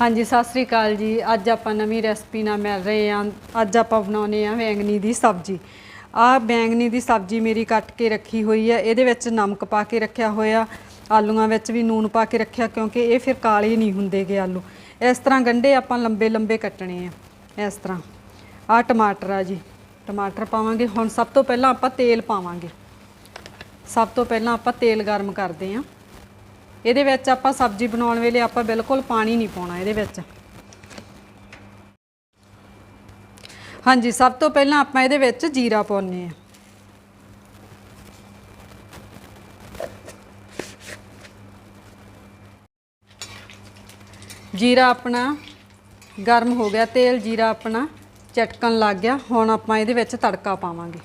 ਹਾਂਜੀ, ਸਤਿ ਸ੍ਰੀ ਅਕਾਲ ਜੀ। ਅੱਜ ਆਪਾਂ ਨਵੀਂ ਰੈਸਪੀ ਨਾਲ ਮਿਲ ਰਹੇ ਹਾਂ। ਅੱਜ ਆਪਾਂ ਬਣਾਉਨੇ ਆ ਬੈਂਗਣੀ ਦੀ ਸਬਜ਼ੀ। ਆਹ ਬੈਂਗਣੀ ਦੀ ਸਬਜ਼ੀ ਮੇਰੀ ਕੱਟ ਕੇ ਰੱਖੀ ਹੋਈ ਹੈ। ਇਹਦੇ ਵਿੱਚ ਨਮਕ ਪਾ ਕੇ ਰੱਖਿਆ ਹੋਇਆ। ਆਲੂਆਂ ਵਿੱਚ ਵੀ ਨੂਨ ਪਾ ਕੇ ਰੱਖਿਆ, ਕਿਉਂਕਿ ਇਹ ਫਿਰ ਕਾਲੇ ਨਹੀਂ ਹੁੰਦੇਗੇ ਆਲੂ। ਇਸ ਤਰ੍ਹਾਂ ਗੰਢੇ ਆਪਾਂ ਲੰਬੇ ਲੰਬੇ ਕੱਟਣੇ ਆ। ਇਸ ਤਰ੍ਹਾਂ। ਆਹ ਟਮਾਟਰ ਆ ਜੀ। ਟਮਾਟਰ ਪਾਵਾਂਗੇ। ਹੁਣ ਸਭ ਤੋਂ ਪਹਿਲਾਂ ਆਪਾਂ ਤੇਲ ਪਾਵਾਂਗੇ। ਸਭ ਤੋਂ ਪਹਿਲਾਂ ਆਪਾਂ ਤੇਲ ਗਰਮ ਕਰਦੇ ਹਾਂ। ਇਹਦੇ ਵਿੱਚ ਆਪਾਂ ਸਬਜ਼ੀ ਬਣਾਉਣ ਵੇਲੇ ਆਪਾਂ ਬਿਲਕੁਲ ਪਾਣੀ ਨਹੀਂ ਪਾਉਣਾ ਇਹਦੇ ਵਿੱਚ। ਹਾਂਜੀ, ਸਭ ਤੋਂ ਪਹਿਲਾਂ ਆਪਾਂ ਇਹਦੇ ਵਿੱਚ ਜੀਰਾ ਪਾਉਨੇ ਆ ਜੀਰਾ ਆਪਣਾ ਗਰਮ ਹੋ ਗਿਆ, ਤੇਲ ਜੀਰਾ ਆਪਣਾ ਚਟਕਣ ਲੱਗ ਗਿਆ, ਹੁਣ ਆਪਾਂ ਇਹਦੇ ਵਿੱਚ ਤੜਕਾ ਪਾਵਾਂਗੇ।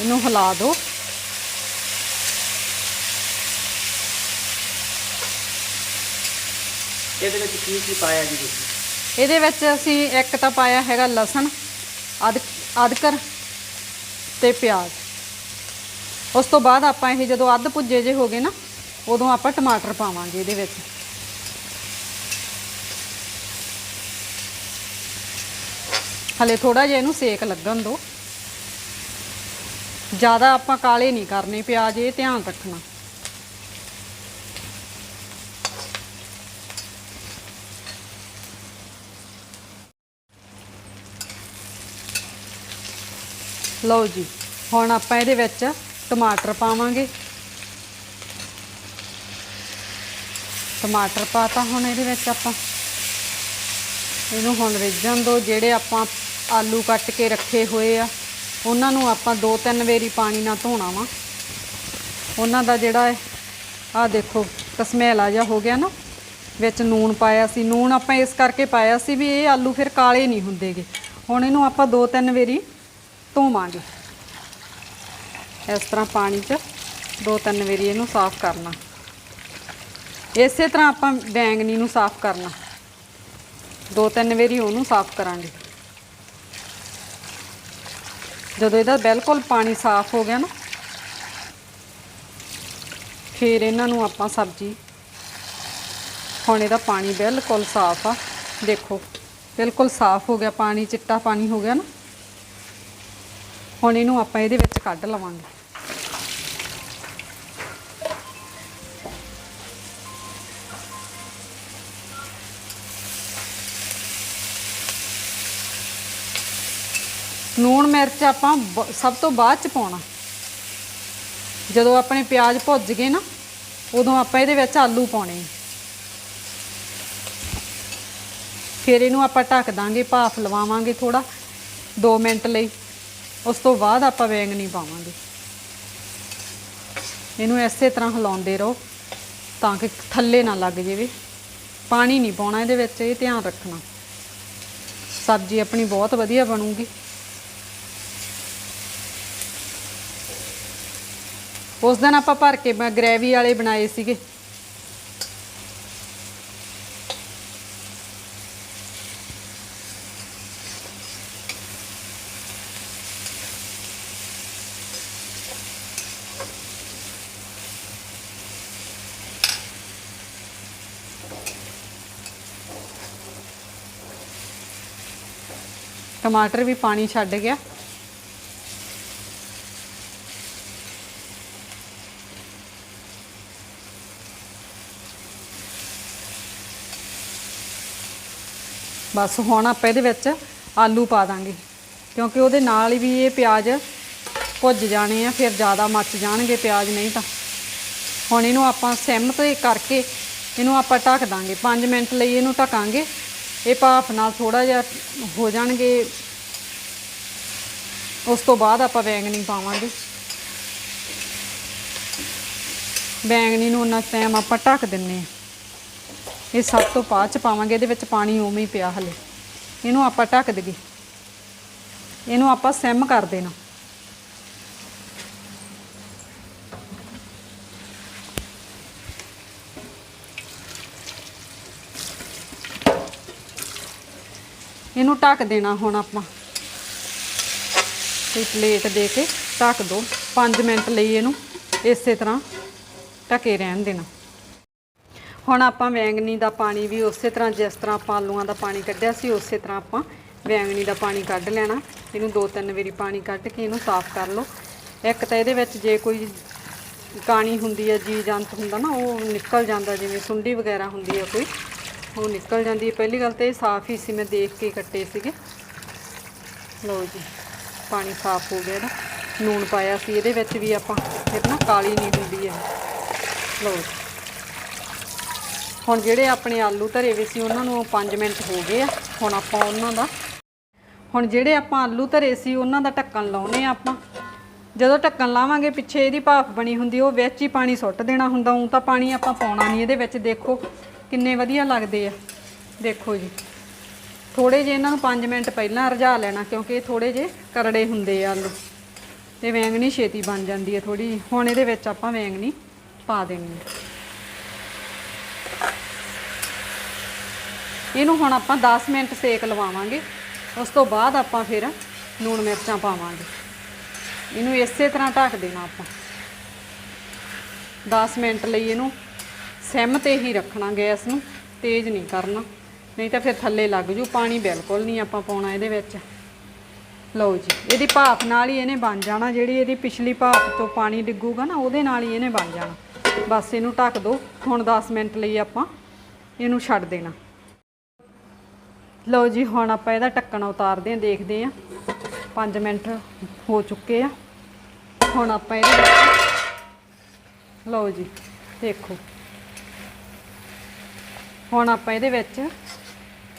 ਇਹਨੂੰ ਹਿਲਾ ਦਿਓ। ਇਹਦੇ ਵਿੱਚ ਕੀ ਕੀ ਪਾਇਆ ਜੀ ਤੁਸੀਂ? ਇਹਦੇ ਵਿੱਚ ਅਸੀਂ ਇੱਕ ਤਾਂ ਪਾਇਆ ਹੈਗਾ ਲਸਣ ਅਦ ਅਦਕਰ ਤੇ ਪਿਆਜ਼। ਉਸ ਤੋਂ ਬਾਅਦ ਆਪਾਂ ਇਹ ਜਦੋਂ ਅੱਧ ਭੁੱਜੇ ਜੇ ਹੋ ਗਏ ਨਾ ਉਦੋਂ ਆਪਾਂ ਟਮਾਟਰ ਪਾਵਾਂਗੇ ਇਹਦੇ ਵਿੱਚ। ਹਲੇ ਥੋੜਾ ਜਿਹਾ ਇਹਨੂੰ ਸੇਕ ਲੱਗਣ ਦਿਓ। ਜ਼ਿਆਦਾ ਆਪਾਂ ਕਾਲੇ ਨਹੀਂ ਕਰਨੇ, ਪਿਆਜ਼ ਇਹ ਧਿਆਨ ਰੱਖਣਾ। ਲਓ ਜੀ, ਹੁਣ ਆਪਾਂ ਇਹਦੇ ਵਿੱਚ ਟਮਾਟਰ ਪਾਵਾਂਗੇ। ਟਮਾਟਰ ਪਾਤਾ ਹੁਣ ਇਹਦੇ ਵਿੱਚ ਆਪਾਂ। ਇਹਨੂੰ ਹੁਣ ਰਿੱਝਣ ਦੋ, ਜਿਹੜੇ ਆਪਾਂ ਆਲੂ ਕੱਟ ਕੇ ਰੱਖੇ ਹੋਏ ਆ। ਉਹਨਾਂ ਨੂੰ ਆਪਾਂ ਦੋ ਤਿੰਨ ਵਾਰੀ ਪਾਣੀ ਨਾਲ ਧੋਣਾ ਵਾ। ਉਹਨਾਂ ਦਾ ਜਿਹੜਾ ਹੈ ਆ ਦੇਖੋ, ਕਸਮੈਲਾ ਜਿਹਾ ਹੋ ਗਿਆ ਨਾ, ਵਿੱਚ ਨੂਣ ਪਾਇਆ ਸੀ। ਨੂਣ ਆਪਾਂ ਇਸ ਕਰਕੇ ਪਾਇਆ ਸੀ ਵੀ ਇਹ ਆਲੂ ਫਿਰ ਕਾਲੇ ਨਹੀਂ ਹੁੰਦੇਗੇ। ਹੁਣ ਇਹਨੂੰ ਆਪਾਂ ਦੋ ਤਿੰਨ ਵਾਰੀ ਧੋਵਾਂਗੇ। ਇਸ ਤਰ੍ਹਾਂ ਪਾਣੀ 'ਚ ਦੋ ਤਿੰਨ ਵਾਰੀ ਇਹਨੂੰ ਸਾਫ਼ ਕਰਨਾ। ਇਸੇ ਤਰ੍ਹਾਂ ਆਪਾਂ ਬੈਂਗਣੀ ਨੂੰ ਸਾਫ਼ ਕਰਨਾ। ਦੋ ਤਿੰਨ ਵਾਰੀ ਉਹਨੂੰ ਸਾਫ਼ ਕਰਾਂਗੇ। ਜਦੋਂ ਇਹਦਾ ਬਿਲਕੁਲ ਪਾਣੀ ਸਾਫ਼ ਹੋ ਗਿਆ ਨਾ, ਫਿਰ ਇਹਨਾਂ ਨੂੰ ਆਪਾਂ ਸਬਜ਼ੀ, ਹੁਣ ਇਹਦਾ ਪਾਣੀ ਬਿਲਕੁਲ ਸਾਫ਼ ਆ। ਦੇਖੋ, ਬਿਲਕੁਲ ਸਾਫ਼ ਹੋ ਗਿਆ, ਪਾਣੀ, ਚਿੱਟਾ ਪਾਣੀ ਹੋ ਗਿਆ ਨਾ। ਹੁਣ ਇਹਨੂੰ ਆਪਾਂ ਇਹਦੇ ਵਿੱਚ ਕੱਢ ਲਵਾਂਗੇ। ਲੂਣ ਮਿਰਚ ਆਪਾਂ ਬ- ਸਭ ਤੋਂ ਬਾਅਦ ਚ ਪਾਉਣਾ। ਜਦੋਂ ਆਪਣੇ ਪਿਆਜ਼ ਭੁੱਜ ਗਏ ਨਾ, ਉਦੋਂ ਆਪਾਂ ਇਹਦੇ ਵਿੱਚ ਆਲੂ ਪਾਉਣੇ ਫਿਰ ਇਹਨੂੰ ਆਪਾਂ ਢੱਕ ਦਾਂਗੇ, ਭਾਫ ਲਵਾਵਾਂਗੇ ਥੋੜਾ 2 ਮਿੰਟ ਲਈ। ਉਸ ਤੋਂ ਬਾਅਦ ਆਪਾਂ ਬੈਂਗਣੀ ਪਾਵਾਂਗੇ। ਇਹਨੂੰ ਇਸੇ ਤਰ੍ਹਾਂ ਹਿਲਾਉਂਦੇ ਰਹੋ, ਤਾਂ ਕਿ ਥੱਲੇ ਨਾ ਲੱਗ ਜਾਵੇ। ਪਾਣੀ ਨਹੀਂ ਪਾਉਣਾ ਇਹਦੇ ਵਿੱਚ, ਇਹ ਧਿਆਨ ਰੱਖਣਾ। ਸਬਜ਼ੀ ਆਪਣੀ ਬਹੁਤ ਵਧੀਆ ਬਣੂਗੀ। ਉਸ ਦਿਨ ਆਪਾਂ ਭਰ ਕੇ ਗ੍ਰੇਵੀ ਵਾਲੇ ਬਣਾਏ ਸੀਗੇ। ਟਮਾਟਰ ਵੀ ਪਾਣੀ ਛੱਡ ਗਿਆ। ਬਸ ਹੁਣ ਆਪਾਂ ਇਹਦੇ ਵਿੱਚ ਆਲੂ ਪਾ ਦਾਂਗੇ। ਕਿਉਂਕਿ ਉਹਦੇ ਨਾਲ ਹੀ ਵੀ ਇਹ ਪਿਆਜ਼ ਭੁੱਜ ਜਾਣੇ ਆ, ਫਿਰ ਜ਼ਿਆਦਾ ਮੱਚ ਜਾਣਗੇ ਪਿਆਜ਼ ਨਹੀਂ ਤਾਂ। ਹੁਣ ਇਹਨੂੰ ਆਪਾਂ ਸਿਮ ਤੇ ਕਰਕੇ ਇਹਨੂੰ ਆਪਾਂ ਢੱਕ ਦਾਂਗੇ। 5 ਮਿੰਟ ਲਈ ਇਹਨੂੰ ਢਕਾਂਗੇ। ਇਹ ਭਾਫ ਨਾਲ ਥੋੜਾ ਜਿਹਾ ਹੋ ਜਾਣਗੇ। ਉਸ ਤੋਂ ਬਾਅਦ ਆਪਾਂ ਬੈਂਗਣੀ ਪਾਵਾਂਗੇ। ਬੈਂਗਣੀ ਨੂੰ ਉਹਨਾਂ ਟਾਈਮ ਆਪਾਂ ਢੱਕ ਦਿੰਨੇ ਆ। ਇਹ ਸਭ ਤੋਂ ਬਾਅਦ ਚ ਪਾਵਾਂਗੇ, ਇਹਦੇ ਵਿੱਚ ਪਾਣੀ ਉਵੇਂ ਹੀ ਪਿਆ ਹਲੇ। ਇਹਨੂੰ ਆਪਾਂ ਢੱਕ ਦੇਈਏ। ਇਹਨੂੰ ਆਪਾਂ ਸਿਮ ਕਰ ਦੇਣਾ। ਇਹਨੂੰ ਢੱਕ ਦੇਣਾ ਹੁਣ ਆਪਾਂ। ਤੇ ਪਲੇਟ ਦੇ ਕੇ ਢੱਕ ਦੋ। 5 ਮਿੰਟ ਲਈ ਇਹਨੂੰ ਇਸੇ ਤਰ੍ਹਾਂ ਢਕੇ ਰਹਿਣ ਦੇਣਾ। ਹੁਣ ਆਪਾਂ ਵੈਂਗਣੀ ਦਾ ਪਾਣੀ ਵੀ ਉਸੇ ਤਰ੍ਹਾਂ ਜਿਸ ਤਰ੍ਹਾਂ ਆਪਾਂ ਆਲੂਆਂ ਦਾ ਪਾਣੀ ਕੱਢਿਆ ਸੀ, ਉਸੇ ਤਰ੍ਹਾਂ ਆਪਾਂ ਵੈਂਗਣੀ ਦਾ ਪਾਣੀ ਕੱਢ ਲੈਣਾ। ਇਹਨੂੰ ਦੋ ਤਿੰਨ ਵਾਰੀ ਪਾਣੀ ਕੱਢ ਕੇ ਇਹਨੂੰ ਸਾਫ਼ ਕਰ ਲਓ। ਇੱਕ ਤਾਂ ਇਹਦੇ ਵਿੱਚ ਜੇ ਕੋਈ ਕਾਣੀ ਹੁੰਦੀ ਹੈ, ਜੀ ਜੰਤ ਹੁੰਦਾ ਨਾ, ਉਹ ਨਿਕਲ ਜਾਂਦਾ, ਜਿਵੇਂ ਸੁੰਡੀ ਵਗੈਰਾ ਹੁੰਦੀ ਹੈ ਕੋਈ, ਉਹ ਨਿਕਲ ਜਾਂਦੀ ਹੈ। ਪਹਿਲੀ ਗੱਲ ਤਾਂ ਇਹ ਸਾਫ਼ ਹੀ ਸੀ, ਮੈਂ ਦੇਖ ਕੇ ਕੱਟੇ ਸੀਗੇ। ਲਓ ਜੀ, ਪਾਣੀ ਸਾਫ਼ ਹੋ ਗਿਆ ਇਹਦਾ। ਨੂਣ ਪਾਇਆ ਸੀ, ਇਹਦੇ ਵਿੱਚ ਵੀ ਆਪਾਂ ਫਿਰ ਨਾ ਕਾਲੀ ਨਹੀਂ ਹੁੰਦੀ ਹੈ। ਲਓ ਜੀ। ਹੁਣ ਜਿਹੜੇ ਆਪਣੇ ਆਲੂ ਧਰੇ ਵੇ ਸੀ, ਉਹਨਾਂ ਨੂੰ 5 ਮਿੰਟ ਹੋ ਗਏ ਆ। ਹੁਣ ਆਪਾਂ ਉਹਨਾਂ ਦਾ ਹੁਣ ਜਿਹੜੇ ਆਪਾਂ ਆਲੂ ਧਰੇ ਸੀ, ਉਹਨਾਂ ਦਾ ਢੱਕਣ ਲਾਉਨੇ ਆ ਆਪਾਂ। ਜਦੋਂ ਢੱਕਣ ਲਾਵਾਂਗੇ, ਪਿੱਛੇ ਇਹਦੀ ਭਾਫ ਬਣੀ ਹੁੰਦੀ, ਉਹ ਵਿੱਚ ਹੀ ਪਾਣੀ ਸੁੱਟ ਦੇਣਾ ਹੁੰਦਾ। ਉਂ ਤਾਂ ਪਾਣੀ ਆਪਾਂ ਪਾਉਣਾ ਨਹੀਂ, ਇਹਦੇ ਵਿੱਚ ਦੇਖੋ ਕਿੰਨੇ ਵਧੀਆ ਲੱਗਦੇ ਆ। ਦੇਖੋ ਜੀ। ਥੋੜੇ ਜਿਹੇ ਇਹਨਾਂ ਨੂੰ 5 ਮਿੰਟ ਪਹਿਲਾਂ ਰਝਾ ਲੈਣਾ, ਕਿਉਂਕਿ ਇਹ ਥੋੜੇ ਜਿਹੇ ਕਰੜੇ ਹੁੰਦੇ ਆ ਆਲੂ। ਤੇ ਵੈਂਗਣੀ ਛੇਤੀ ਬਣ ਜਾਂਦੀ ਹੈ ਥੋੜੀ ਹੁਣ ਇਹਦੇ ਵਿੱਚ ਆਪਾਂ ਵੈਂਗਣੀ ਪਾ ਦੇਣੀ ਹੈ ਇਹਨੂੰ ਹੁਣ ਆਪਾਂ 10 ਮਿੰਟ ਸੇਕ ਲਵਾਵਾਂਗੇ। ਉਸ ਤੋਂ ਬਾਅਦ ਆਪਾਂ ਫਿਰ ਲੂਣ ਮਿਰਚਾਂ ਪਾਵਾਂਗੇ। ਇਹਨੂੰ ਇਸੇ ਤਰ੍ਹਾਂ ਢੱਕ ਦੇਣਾ ਆਪਾਂ। 10 ਮਿੰਟ ਲਈ ਇਹਨੂੰ ਸਿਮ ਤੇ ਹੀ ਰੱਖਣਾ ਗੈਸ ਨੂੰ, ਤੇਜ਼ ਨਹੀਂ ਕਰਨਾ। ਨਹੀਂ ਤਾਂ ਫਿਰ ਥੱਲੇ ਲੱਗ ਜੂ, ਪਾਣੀ ਬਿਲਕੁਲ ਨਹੀਂ ਆਪਾਂ ਪਾਉਣਾ ਇਹਦੇ ਵਿੱਚ। ਲਓ ਜੀ, ਇਹਦੀ ਭਾਫ ਨਾਲ ਹੀ ਇਹਨੇ ਬਣ ਜਾਣਾ, ਜਿਹੜੀ ਇਹਦੀ ਪਿਛਲੀ ਭਾਫ ਤੋਂ ਪਾਣੀ ਡਿੱਗੂਗਾ ਨਾ, ਉਹਦੇ ਨਾਲ ਹੀ ਇਹਨੇ ਬਣ ਜਾਣਾ। ਬਸ ਇਹਨੂੰ ਢੱਕ ਦਿਓ ਹੁਣ 10 ਮਿੰਟ ਲਈ ਆਪਾਂ ਇਹਨੂੰ ਛੱਡ ਦੇਣਾ। ਲਓ ਜੀ, ਹੁਣ ਆਪਾਂ ਇਹਦਾ ਢੱਕਣ ਉਤਾਰਦੇ ਹਾਂ, ਦੇਖਦੇ ਹਾਂ। 5 ਮਿੰਟ ਹੋ ਚੁੱਕੇ ਆ। ਹੁਣ ਆਪਾਂ ਇਹਦੇ ਲਓ ਜੀ, ਦੇਖੋ। ਹੁਣ ਆਪਾਂ ਇਹਦੇ ਵਿੱਚ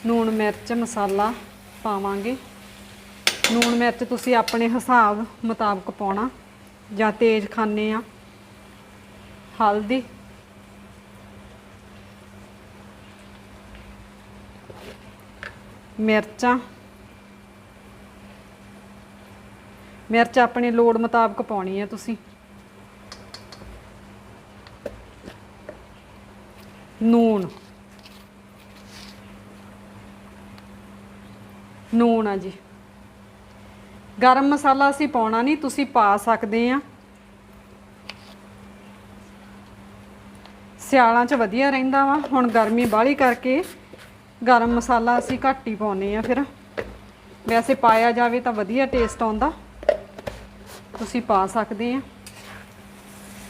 ਲੂਣ ਮਿਰਚ ਮਸਾਲਾ ਪਾਵਾਂਗੇ। ਲੂਣ ਮਿਰਚ ਤੁਸੀਂ ਆਪਣੇ ਹਿਸਾਬ ਮੁਤਾਬਕ ਪਾਉਣਾ ਜਾਂ ਤੇਜ਼ ਖਾਣੇ ਆ। ਹਲਦੀ ਮਿਰਚਾਂ। ਮਿਰਚ ਆਪਣੀ ਲੋੜ ਮੁਤਾਬਕ ਪਾਉਣੀ ਹੈ ਤੁਸੀਂ। ਨੂਣ। ਨੂਣ ਆ ਜੀ। ਗਰਮ ਮਸਾਲਾ ਅਸੀਂ ਪਾਉਣਾ ਨਹੀਂ, ਤੁਸੀਂ ਪਾ ਸਕਦੇ ਆ। ਸਿਆਲਾਂ 'ਚ ਵਧੀਆ ਰਹਿੰਦਾ ਵਾ। ਹੁਣ ਗਰਮੀ ਬਾਹਲੀ ਕਰਕੇ ਗਰਮ ਮਸਾਲਾ ਅਸੀਂ ਘੱਟ ਹੀ ਪਾਉਨੇ ਆ ਫਿਰ। ਵੈਸੇ ਪਾਇਆ ਜਾਵੇ ਤਾਂ ਵਧੀਆ ਟੇਸਟ ਆਉਂਦਾ। ਤੁਸੀਂ ਪਾ ਸਕਦੇ ਆ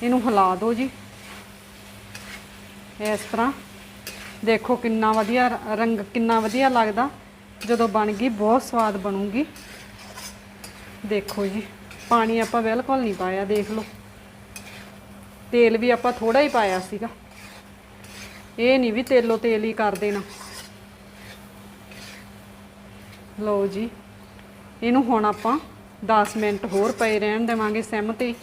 ਇਹਨੂੰ ਹਿਲਾ ਦਿਓ ਜੀ। ਇਸ ਤਰ੍ਹਾਂ। ਦੇਖੋ ਕਿੰਨਾ ਵਧੀਆ ਰੰਗ ਕਿੰਨਾ ਵਧੀਆ ਲੱਗਦਾ। ਜਦੋਂ ਬਣ ਗਈ ਬਹੁਤ ਸਵਾਦ ਬਣੂਗੀ। ਦੇਖੋ ਜੀ, ਪਾਣੀ ਆਪਾਂ ਬਿਲਕੁਲ ਨਹੀਂ ਪਾਇਆ, ਦੇਖ ਲਓ। ਤੇਲ ਵੀ ਆਪਾਂ ਥੋੜਾ ਹੀ ਪਾਇਆ ਸੀਗਾ। ਇਹ ਨਹੀਂ ਵੀ ਤੇਲੋ ਤੇਲ ਹੀ ਕਰ ਦੇਣਾ। ਲਓ ਜੀ ਇਹਨੂੰ ਹੁਣ ਆਪਾਂ 10 ਮਿੰਟ ਹੋਰ ਪਏ ਰਹਿਣ ਦੇਵਾਂਗੇ ਸਿਮ ਤੇ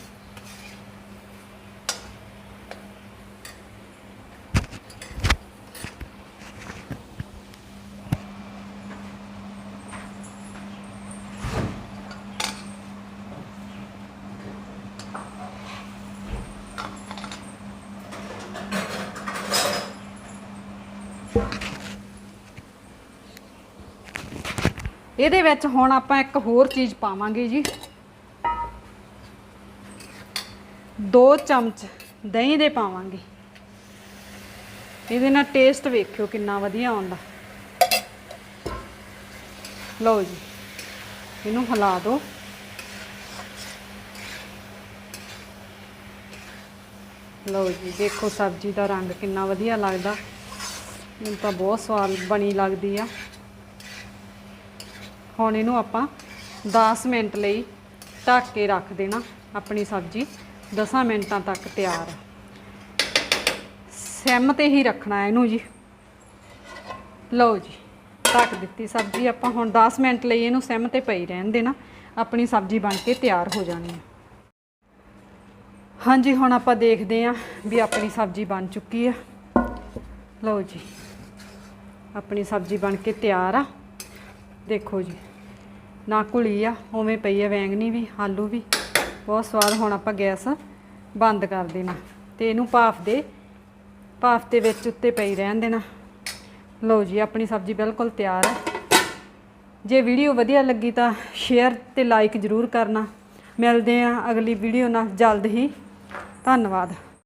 ਇਹਦੇ ਵਿੱਚ ਹੁਣ ਆਪਾਂ ਇੱਕ ਹੋਰ ਚੀਜ਼ ਪਾਵਾਂਗੇ ਜੀ। 2 ਚਮਚ ਦਹੀਂ ਦੇ ਪਾਵਾਂਗੇ। ਇਹਦੇ ਨਾਲ ਟੇਸਟ ਵੇਖਿਓ ਕਿੰਨਾ ਵਧੀਆ ਆਉਂਦਾ। ਲਓ ਜੀ, ਇਹਨੂੰ ਹਿਲਾ ਦਿਓ। ਲਓ ਜੀ, ਦੇਖੋ ਸਬਜ਼ੀ ਦਾ ਰੰਗ ਕਿੰਨਾ ਵਧੀਆ ਲੱਗਦਾ। ਮੈਨੂੰ ਤਾਂ ਬਹੁਤ ਸਵਾਦ ਬਣੀ ਲੱਗਦੀ ਆ। ਹੁਣ ਇਹਨੂੰ ਆਪਾਂ 10 ਮਿੰਟ ਲਈ ਢੱਕ ਕੇ ਰੱਖ ਦੇਣਾ, ਆਪਣੀ ਸਬਜ਼ੀ। 10 ਮਿੰਟਾਂ ਤੱਕ ਤਿਆਰ। ਹੈ ਸਿਮ ਤੇ ਹੀ ਰੱਖਣਾ ਇਹਨੂੰ ਜੀ। ਲਓ ਜੀ, ਢੱਕ ਦਿੱਤੀ ਸਬਜ਼ੀ ਆਪਾਂ। ਹੁਣ 10 ਮਿੰਟ ਲਈ ਇਹਨੂੰ ਸਿਮ ਤੇ ਪਈ ਰਹਿਣ ਦੇਣਾ। ਆਪਣੀ ਸਬਜ਼ੀ ਬਣ ਕੇ ਤਿਆਰ ਹੋ ਜਾਣੀ ਹੈ। ਹਾਂਜੀ, ਹੁਣ ਆਪਾਂ ਦੇਖਦੇ ਹਾਂ ਵੀ ਆਪਣੀ ਸਬਜ਼ੀ ਬਣ ਚੁੱਕੀ ਆ ਲਓ ਜੀ, ਆਪਣੀ ਸਬਜ਼ੀ ਬਣ ਕੇ ਤਿਆਰ ਆ। ਦੇਖੋ ਜੀ ਨਾ ਘੁਲੀ ਆ, ਉਵੇਂ ਪਈ ਆ ਵੈਂਗਣੀ ਵੀ, ਆਲੂ ਵੀ। ਬਹੁਤ ਸਵਾਦ, ਹੁਣ ਆਪਾਂ ਗੈਸ ਬੰਦ ਕਰ ਦੇਣਾ। ਤੇ ਇਹਨੂੰ ਭਾਫ ਦੇ ਭਾਫ ਦੇ ਵਿੱਚ ਉੱਤੇ ਪਈ ਰਹਿਣ ਦੇਣਾ। ਲਓ ਜੀ, ਆਪਣੀ ਸਬਜ਼ੀ ਬਿਲਕੁਲ ਤਿਆਰ ਹੈ ਜੇ ਵੀਡੀਓ ਵਧੀਆ ਲੱਗੀ ਤਾਂ ਸ਼ੇਅਰ ਤੇ ਲਾਈਕ ਜ਼ਰੂਰ ਕਰਨਾ। ਮਿਲਦੇ ਆ ਅਗਲੀ ਵੀਡੀਓ ਨਾਲ ਜਲਦ ਹੀ। ਧੰਨਵਾਦ।